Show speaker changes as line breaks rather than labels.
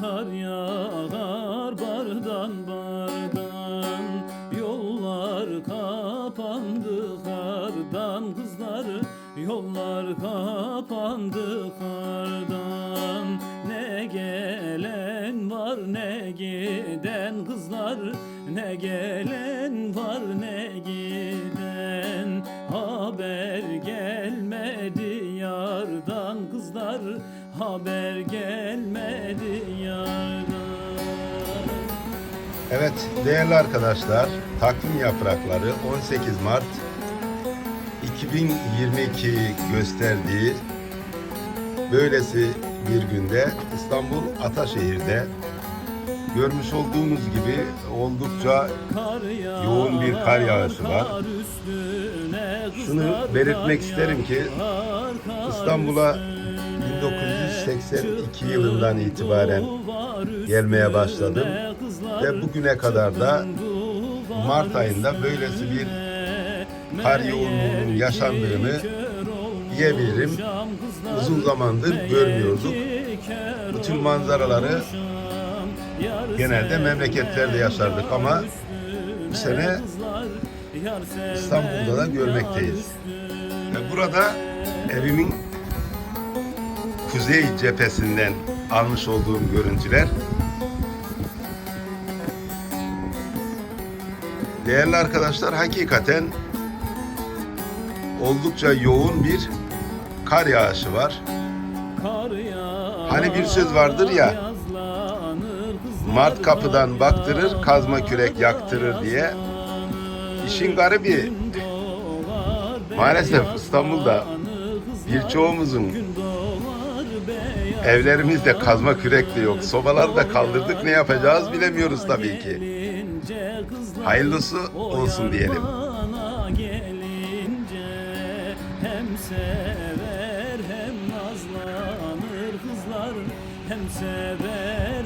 kar yağar bardan bardan. Yollar kapandı kardan kızlar Yollar kapandı kardan. Ne gelen var ne giden kızlar Ne gelen var ne giden Haber gelmedi yardan
Evet değerli arkadaşlar takvim yaprakları 18 Mart 2022 gösterdiği böylesi bir günde İstanbul Ataşehir'de görmüş olduğunuz gibi oldukça yoğun bir kar yağışı var. Şunu belirtmek isterim ki İstanbul'a 1982 yılından itibaren gelmeye başladım ve bugüne kadar da Mart ayında böylesi bir kar yoğunluğunun yaşandığını diyebilirim. Uzun zamandır görmüyorduk. Bu tür manzaraları genelde memleketlerde yaşardık ama bu sene İstanbul'da da görmekteyiz. Ve burada evimin kuzey cephesinden almış olduğum görüntüler. Değerli arkadaşlar hakikaten oldukça yoğun bir kar yağışı var.
Hani bir söz vardır ya
Mart kapıdan baktırır, kazma kürek yaktırır diye. İşin garibi maalesef İstanbul'da birçoğumuzun evlerimizde kazma kürek de yok. Sobaları da kaldırdık ne yapacağız bilemiyoruz tabii ki. Hayırlısı olsun diyelim.
Hem sever hem nazlanır kızlar hem sever